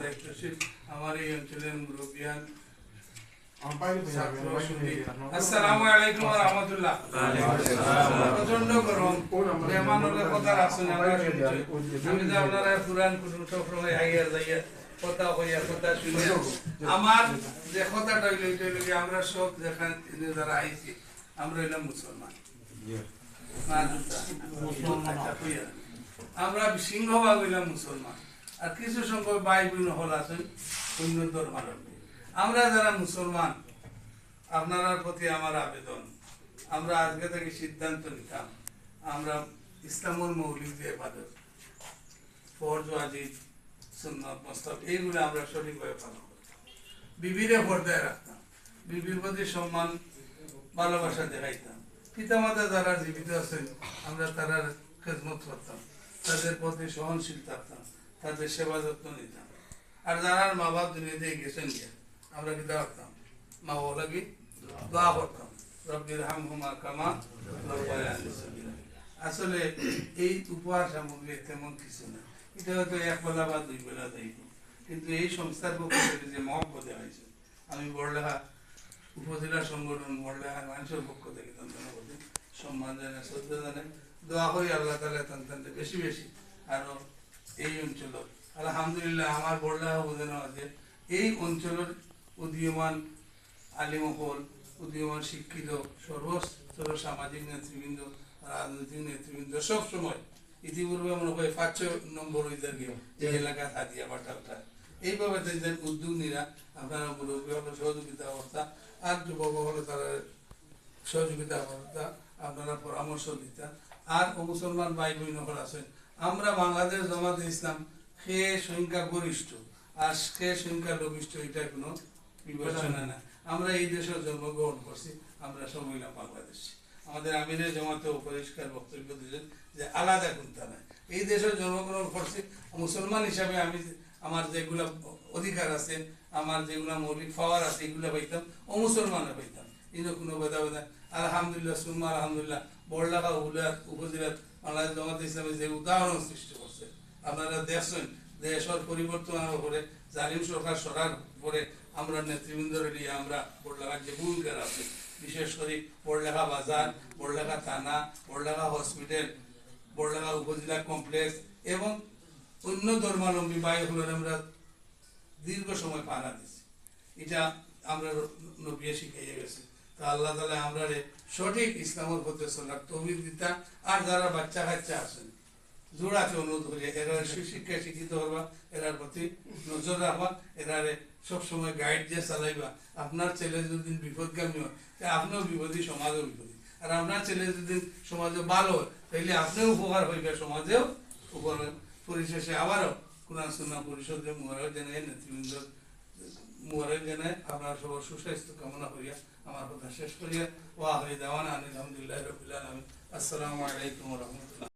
দায়িত্বশীল আমার এই অঞ্চলের মুরব্বিয়ান। আসসালামু আলাইকুম ওয়া রাহমাতুল্লাহ। প্রচণ্ড গরম। কথা আমি যে আপনারা কুটুম সব সময় আইয়া যাইয়া কথা হইয়া কথা শুনে আমার যে কথাটা হইল এটা হইল আমরা সব যেখানে যারা আইছি আমরা হইলাম মুসলমান। না। আমরা সিংহভাগ হইলাম মুসলমান। আর কিছু সংখ্যক ভাই বোন হল আছেন অন্য ধর্মাবলম্বী আমরা যারা মুসলমান, আপনার প্রতি আমার আবেদন, আমরা আজকে থেকে সিদ্ধান্ত নিতাম, আমরা ইসলামুল মৌলিক যে ইবাদত ফরজ সুন্নত এইগুলো আমরা সঠিকভাবে পালন করতাম। বিবিরে পর্দায় রাখতাম বিবির প্রতি সম্মান, ভালোবাসা দেখাইতাম। পিতামাতা যারা জীবিত আছেন, আমরা তারা খেদমত করতাম, তাদের প্রতি সহনশীল থাকতাম। তাদের সেবা যত্ন নিতাম। আর যারা মা বাপ দুনিয়া দিয়ে গেছেন গিয়া, আমরা কি রাখতাম মা বাবা লাগি দোয়া করতাম। রব্বির হাম হুমা কামা আসলে এই উপহার সামগ্রী তেমন কিছু না। এটা হয়তো এক বেলা বা দুই বেলা দেয় কিন্তু এই সংস্থার পক্ষ থেকে যে মহব্বত হয়েছে, আমি বড়লেখা উপজেলা সংগঠন বড়লেখার মানুষের পক্ষ থেকে সম্মান জানাই, শ্রদ্ধা জানাই। দোয়া করি আল্লাহ তালা তন্ত্রে বেশি বেশি আরও এই অঞ্চল। আলহামদুলিল্লাহ আমার বড়লেখা বোঝানো আছে। এই অঞ্চলের উদীয়মান আলিমহল উদীয়মান শিক্ষিত সর্বস্তর সামাজিক নেতৃবৃন্দ রাজনৈতিক নেতৃবৃন্দ সব সময় ইতিপূর্বে মনে হয় পাঁচ ছয় নম্বর হইতে গিয়ে এই এলাকা হাতিয়া বাটাটা এইভাবে যে উদ্যোগ নিরা আপনারা মুরব্বী হলো সহযোগিতা অবস্থা আর যুবক হলো তারা সহযোগিতা অবস্থা আপনারা পরামর্শ দিতা আর মুসলমান ভাই বোন হল আছেন আমরা বাংলাদেশ জামাতে ইসলাম সে সংখ্যা গরিষ্ঠ? আর সে সংখ্যা লঘিষ্ঠ এটা কোনো বিবেচনা না আমরা এই দেশে জন্মগ্রহণ করছি, আমরা সব হইলাম বাংলাদেশি। আমাদের আমিরের জমাতে পরিষ্কার বক্তব্য দিলেন যে আলাদা কোনটা নাই। এই দেশে জন্মগ্রহণ করছি, মুসলমান হিসাবে আমি আমার যেগুলা অধিকার আছে, আমার যেগুলা মৌলিক পাওয়ার আছে, এগুলা পাইতাম ও মুসলমানে পাইতাম। কিন্তু কোনো বেদা বেদা আলহামদুলিল্লাহ, সুম্মা আলহামদুলিল্লাহ বড়লাখা উলার উপজেলার বাংলাদেশ জামাত ইসলামে যে উদাহরণ সৃষ্টি করছে। আপনারা দেখছেন, দেশের পরিবর্তন হওয়ার পরে জালিম সরকার সরার পরে আমরা নেতৃবৃন্দ নিয়ে আমরা বড়লাখার যে ভূমিকা আছে বিশেষ করে বড়লেখা বাজার বড়লেখা থানা বড়লেখা হসপিটাল বড়লেখা উপজেলা কমপ্লেক্স এবং অন্য ধর্মাবলম্বী বায়ুগুলোর আমরা দীর্ঘ সময় পাহারা দিছি এটা আমরা নবিয়ে শিখাইয়ে গেছি। আল্লাহ তালা আমরা সঠিক ইসলামের পথে চলার তৌফিক দিতা। আর যারা বাচ্চা কাচ্চা আছেন জোড়াকে অনুরোধ করি, এরা শিক্ষা শিক্ষিত হবা, এরার প্রতি নজর রাখবা, এরারে সবসময় গাইড যে চালাইবা। আপনার ছেলে যদি বিপদগামী হয় আপনিও বিপদী, সমাজও বিপদী। আর আপনার ছেলে যদি সমাজে ভালো হয় তাহলে আপনিও উপকার হইবে, সমাজেও উপকার পরিশেষে আবারও কোরআন সুন্নাহ পরিষদের মুবারক জানাই নেতৃবৃন্দ মুবারক জানাই আপনার সবার সুস্বাস্থ্য কামনা করিয়া আমার কথা শেষ করিয়া, ওয়া হয়ে দেওয়ান আলহামদুলিল্লাহ রবিল্লা আসসালামু আলাইকুম রহমতুল্লাহ।